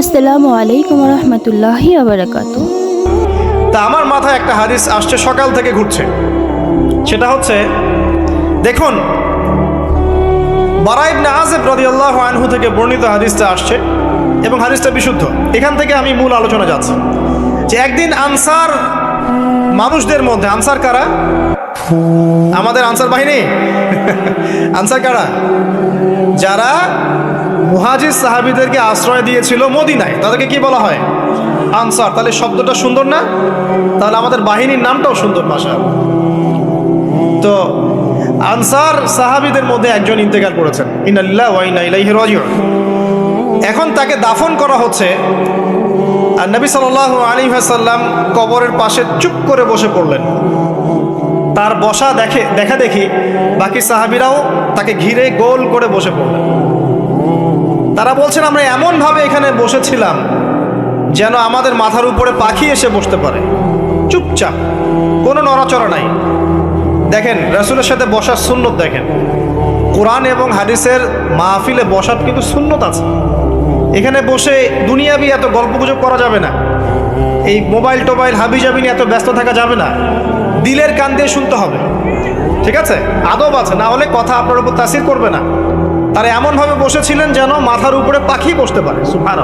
আসসালামু আলাইকুম রহমতুল্লাহি আবরাকাত তা আমার মাথায় একটা হাদিস আসছে সকাল থেকে ঘুরছে। সেটা হচ্ছে, দেখুন বারাইবনে আজেব রাদিয়াল্লাহু আনহু থেকে বর্ণিত হাদিসটা আসছে এবং হাদিসটা বিশুদ্ধ। এখান থেকে আমি মূল আলোচনা যাচ্ছি। যে একদিন আনসার মানুষদের মধ্যে, আনসার কারা? আমাদের আনসার বাহিনী। আনসার কারা? মুহাজির সাহাবিদেরকে আশ্রয় দিয়েছিল মদিনায়। তাদেরকে কি বলা হয়? আনসার। তাহলে শব্দটা সুন্দর না? তাহলে আমাদের বাহিনীর নামটাও সুন্দর ভাষা তো আনসার সাহাবিদের মধ্যে একজন ইন্তেকাল করেছেন। ইনাল্লাহ এখন তাকে দাফন করা হচ্ছে। আর নবী সাল্লাল্লাহু আলাইহি ওয়াসাল্লাম কবরের পাশে চুপ করে বসে পড়লেন। তার বসা দেখে দেখা দেখি বাকি সাহাবিরাও তাকে ঘিরে গোল করে বসে পড়লেন। তারা বলছেন, আমরা এমনভাবে এখানে বসেছিলাম যেন আমাদের মাথার উপরে পাখি এসে বসতে পারে। চুপচাপ, কোনো নড়াচড়া নাই। দেখেন, রাসুলের সাথে বসার সুন্নত দেখেন। কোরআন এবং হাদিসের মাহফিলে বসার কিন্তু সুন্নত আছে। এখানে বসে দুনিয়াবি এত গল্পগুজব করা যাবে না। এই মোবাইল টোবাইল হাবি জাবি নিয়ে এত ব্যস্ত থাকা যাবে না। দিলের কান দিয়ে শুনতে হবে। ঠিক আছে? আদব আছে। না হলে কথা আপনার উপর তাসির করবে না। তারা এমনভাবে বসেছিলেন যেন মাথার উপরে পাখি বসতে পারে সুফান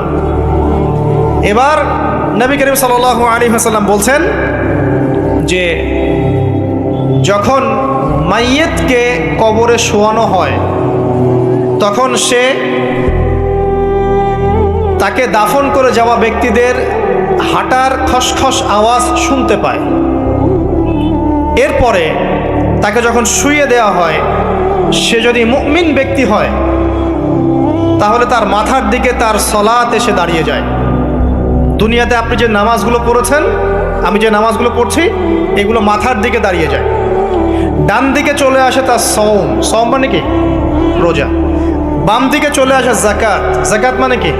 এবার নবী করিম সাল আলী হাসাল্লাম বলছেন যে, যখন মাইয়েতকে কবরে শোয়ানো হয়, তখন সে তাকে দাফন করে যাওয়া ব্যক্তিদের হাঁটার খসখস আওয়াজ শুনতে পায়। এরপরে তাকে যখন শুয়ে দেওয়া হয় সে যদি মুমিন ব্যক্তি হয়, তাহলে তার মাথার দিকে তার সলাত এসে দাঁড়িয়ে যায়। দুনিয়াতে আপনি যে নামাজগুলো পড়েছেন, আমি যে নামাজগুলো পড়ছি, এগুলো মাথার দিকে দাঁড়িয়ে যায়। ডান দিকে চলে আসে তার সৌম সৌম মানে কি? রোজা। বাম দিকে চলে আসে জাকাত জাকাত মানে কি?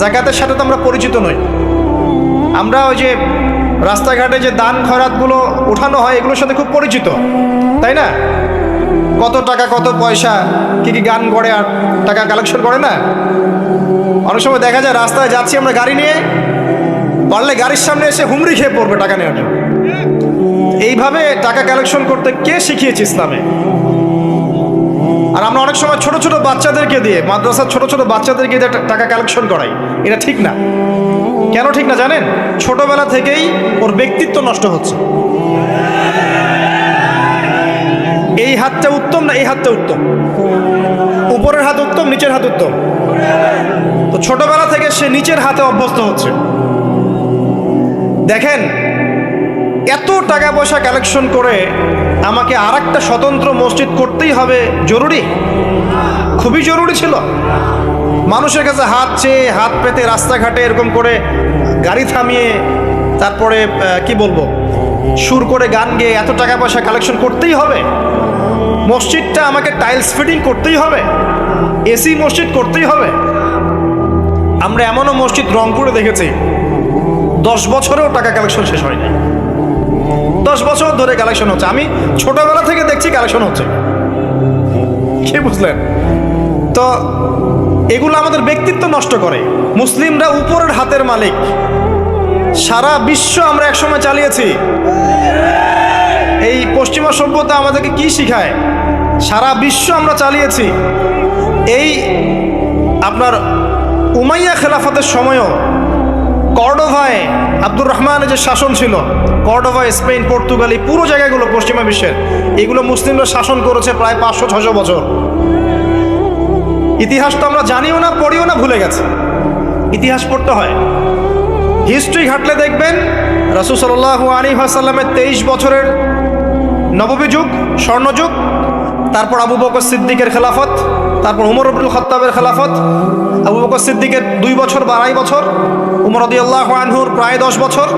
জাকাতের সাথে তো আমরা পরিচিত নই। আমরা ওই যে রাস্তাঘাটে যে দান খরাতগুলো উঠানো হয়, এগুলোর সাথে খুব পরিচিত। তাই না? কত টাকা, কত পয়সা, কি কি গান করে আর টাকা কালেকশন করে না? অনেক সময় দেখা যায় রাস্তায় যাচ্ছি আমরা গাড়ি নিয়ে, পারলে গাড়ির সামনে এসে হুমড়ি খেয়ে পড়বে টাকা নেওয়ার জন্য। এইভাবে টাকা কালেকশন করতে কে শিখিয়েছে ইসলামে? আর আমরা অনেক সময় ছোট ছোট বাচ্চাদেরকে দিয়ে, মাদ্রাসার ছোট ছোট বাচ্চাদেরকে দিয়ে টাকা কালেকশন করাই। এটা ঠিক না। কেন ঠিক না জানেন? ছোটবেলা থেকেই ওর ব্যক্তিত্ব নষ্ট হচ্ছে। এই হাতটা উত্তম না এই হাতটা উত্তম? উপরের হাত উত্তম, নিচের হাত উত্তম? তো ছোটবেলা থেকে সে নিচের হাতে অভ্যস্ত হচ্ছে। দেখেন, এত টাকা পয়সা কালেকশন করে আমাকে আর একটা স্বতন্ত্র মসজিদ করতেই হবে জরুরি? খুবই জরুরি ছিল। মানুষের কাছে হাত চেয়ে, হাত পেতে রাস্তাঘাটে এরকম করে গাড়ি থামিয়ে, তারপরে কি বলব? সুর করে গান গেয়ে এত টাকা পয়সা কালেকশন করতেই হবে। মসজিদটা আমাকে টাইলস ফিটিং করতেই হবে। এসি মসজিদ করতেই হবে। আমরা এমনও মসজিদ রংপুরে দেখেছি। দশ বছরেও টাকা কালেকশন শেষ হয়নি। দশ বছর ধরে কালেকশন হচ্ছে। আমি ছোটবেলা থেকে দেখছি কালেকশন হচ্ছে। কি বুঝলেন? তো এগুলো আমাদের ব্যক্তিত্ব নষ্ট করে। মুসলিমরা উপরের হাতের মালিক। সারা বিশ্ব আমরা একসময় চালিয়েছি। এই পশ্চিমা সভ্যতা আমাদেরকে কি শিখায়? সারা বিশ্ব আমরা চালিয়েছি। এই আপনার উমাইয়া খেলাফতের সময়ও কর্ডোভায় আব্দুর রহমানের যে শাসন ছিল, কর্ডোভায়, স্পেন, পর্তুগালি পুরো জায়গাগুলো পশ্চিমা বিশ্বের, এগুলো মুসলিমরা শাসন করেছে প্রায় পাঁচশো ছশো বছর। ইতিহাস তো আমরা জানিও না, পড়িও না, ভুলে গেছে। ইতিহাস পড়তে হয়। হিস্ট্রি ঘাটলে দেখবেন রাসুল সাল্লাহ আলী আসাল্লামের তেইশ বছরের নববী যুগ, স্বর্ণযুগ, তারপর আবু বকর সিদ্দিকের খেলাফত, তারপর উমর আব্দুল খত্তাবের খেলাফত, আবু বকর সিদ্দিকের দুই বছর বা আড়াই বছর, উমর রদিয়াল্লাহ আনহুর প্রায় দশ বছর,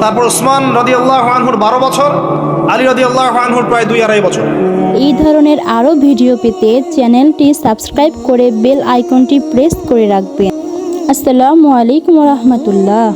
তারপর উসমান রদিয়াল্লাহ আনহুর বারো বছর, আলী রদিয়াল্লাহ আনহুর প্রায় দুই আড়াই বছর। এই ধরনের আরও ভিডিও পেতে চ্যানেলটি সাবস্ক্রাইব করে বেল আইকনটি প্রেস করে রাখবেন। আসসালামু আলাইকুম রহমতুল্লাহ।